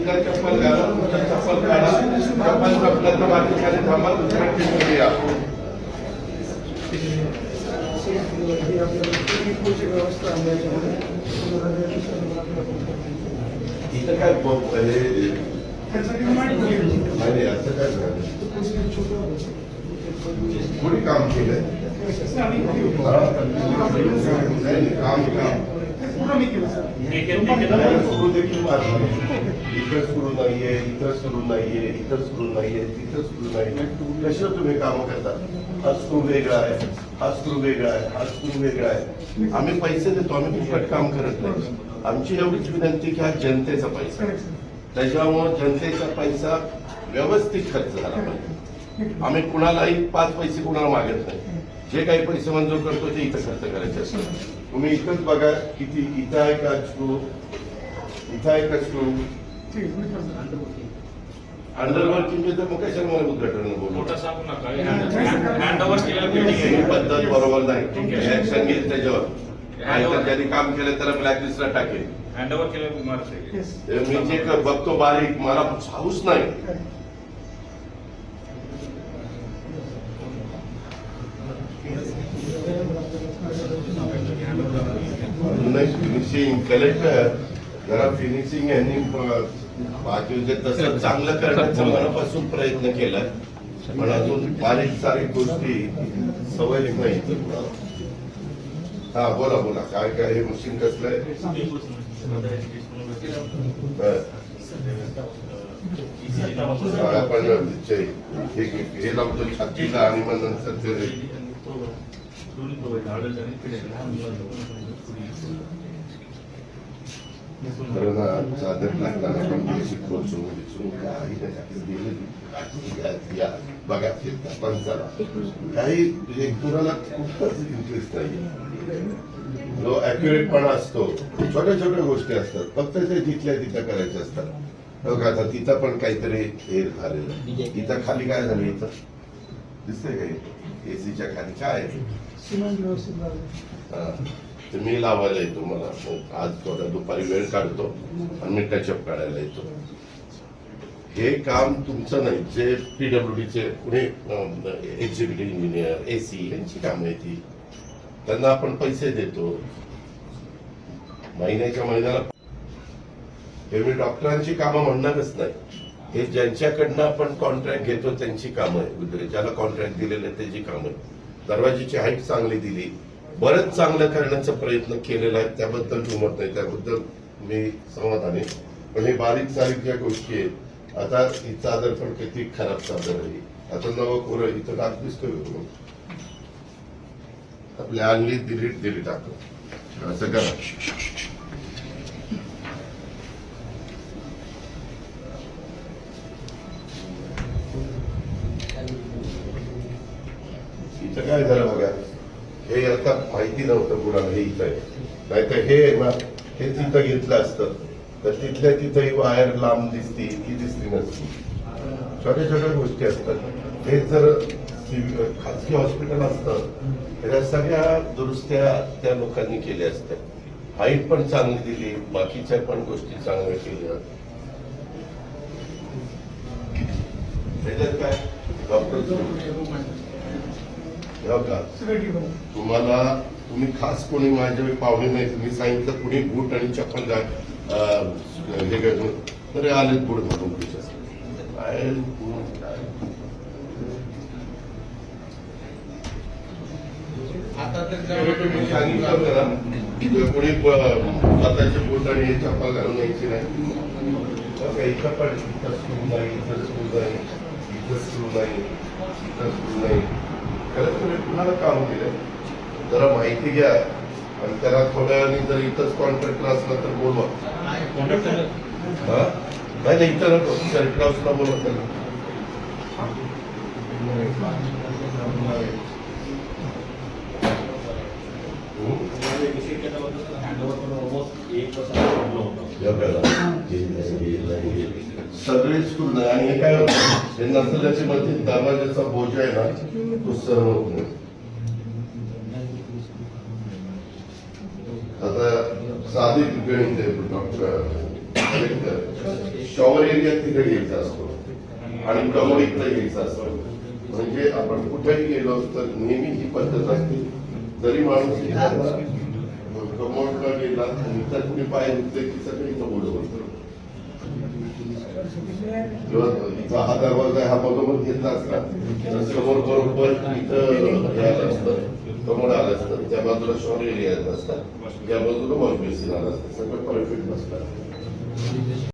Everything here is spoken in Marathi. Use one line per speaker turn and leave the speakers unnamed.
एकदा चप्पल घाला तुमच्या चप्पल काढा चप्पल चपलाचं बाकी खाली थांबा दुसऱ्या टीममध्ये या.
व्यवस्था
इथं काय ब- हे- असं काय झालं कोणी काम केलंय?
आणि
काम काम.
पूर्ण मी केलं सर.
देखील. इथं सुरू नाहीये इथं सुरू नाहीये इथं सुरू नाहीये तिथं सुरू नाहीये. कशा तुम्ही काम करता? हा स्क्रू वेगळा आहे हा स्क्रू वेगळा आहे हा स्क्रू वेगळा आहे. आम्ही पैसे देतो आम्ही फुकट काम करत नाही. आमची एवढीच विनंती की हा जनतेचा पैसा आहे. त्याच्यामुळे जनतेचा पैसा व्यवस्थित खर्च झाला पाहिजे. आम्ही कुणालाही पाच पैसे कुणाला मागत नाही. जे काही पैसे मंजूर करतो ते इथं खर्च करायचे असतात. तुम्ही इथंच बघा किती इथं आहे का स्क्रू इथं आहे का
करतो.
अंडरवर्किंग तर मग कशाला मला उद्घाटन बोलू? ही पद्धत बरोबर नाही. ऍक्शन घेईल त्याच्यावर. नाहीतर ज्यांनी काम केलं त्याला ब्लॅकलिस्टला टाकेल.
हँड ओव्हर केलेलं इमारत आहे
Yes.
ते मी जे बघतो बारीक मला हाऊस नाही. नाही फिनिशिंग कलेक्टर जरा फिनिशिंग यांनी ब- बाकी जे तसं चांगलं करण्याचा मनापासून प्रयत्न केलाय पण अजून बारीक सारीक गोष्टी सवय नाही. हा बोला बोला. काय काय हे मशीन कसलं आहे. आपण हे हे लावतो छातीला आणि मग नंतर ते तर पण बेसिक कोर्सून काही दिलं बघा काही म्हणजे कुणाला इंटरेस्ट नाही जो असतो छोट्या छोट्या गोष्टी असतात फक्त ते तिथल्या तिथं करायच्या असतात बघा आता तिथं पण काहीतरी हे झालेलं तिथं इथं खाली काय झालं इथं दिसतंय काही एसीच्या खाली काय आहे
सिमेंट व्यवस्थित लागलं.
तर मी लावायला येतो मला. मग आज थोडा दुपारी वेळ काढतो आणि मी टचअप काढायला येतो. हे काम तुमचं नाही जे पीडब्ल्यूडीचे Pune executive engineer A C यांची कामं आहे ती त्यांना आपण पैसे देतो. महिन्याच्या महिन्याला हे मी डॉक्टरांची कामं म्हणणारच नाही. हे ज्यांच्याकडनं आपण कॉन्ट्रॅक्ट घेतो त्यांची कामं आहे वगैरे ज्याला कॉन्ट्रॅक्ट दिलेलं आहे त्याची कामं आहे दरवाजीची हाईट चांगली दिली. बरंच चांगलं करण्याचा प्रयत्न केलेला आहे. त्याबद्दल दुमत नाही त्याबद्दल मी समाधानी. पण हे बारीक सारीक ज्या गोष्टी आहेत. आता ही चादर पण किती खराब चादर आहे. आता नवं कोरं इथं डाग दिसतोय आपल्या अंगली दिली दिली टाकतो असं करा. काय झालं बघा? हे आता माहिती नव्हतं कुणाला हे इथं आहे. नाहीतर हे आहे ना हे तिथं घेतलं असतं. तर तिथल्या तिथं ही वायर लांब दिसती ती दिसली नसती. छोट्या छोट्या गोष्टी असतात. हे जर खाजगी हॉस्पिटल असतं तर या सगळ्या दुरुस्त्या त्या लोकांनी केल्या असत्या. हाईट पण चांगली दिली बाकीच्या पण गोष्टी चांगल्या केल्या. त्याच्यात काय? डॉक्टर तुम्हाला तुम्ही खास कोणी माझ्या पाहुणे नाही तुम्ही सांगितलं कुणी बूट आणि चप्पल घाल हे घालून तरी आले बूट घालून काय? सांगितलं होतं ना स्वतःचे बूट आणि हे चप्पल घालून यायची नाही. बघा, इथं पण इथं स्क्रू नाही इथं स्क्रू नाही इथं स्क्रू नाही इथं स्क्रू नाही. खरंच तुम्ही कुणाला काम दिलं जरा माहिती घ्या. आणि त्याला थोड्या वेळाने जर इथंच कॉन्ट्रॅक्टर असला तर बोलवा? नाही नाही इथं नको. सर्किट हाऊसला बोलवा त्याला. बघा. सगळे स्कूल आणि हे काय होतं हे नसल्याच्या मध्ये दरवाजाचा बोज आहे ना तो सहन होत नाही आता साधी गणित आहे डॉक्टर शॉवर एरिया तिथे घ्यायचा असतो आणि कमोड इकडे घ्यायचा असतो म्हणजे आपण कुठेही गेलो तर नेहमी ही पद्धत असते जरी माणूस कमोडला गेला आणि तर कुणी पाय घेतले की सगळी कमोड होतो किंवा इथं हा दरवाजा हा मधोमध घेतला असता समोर बरोबर इथं आलं असतं कमोड आलं असतं त्या बाजूला शॉर्ट एरिया असतात त्या बाजूला वॉश बेसिन आलं असतं सगळं परफेक्ट असतात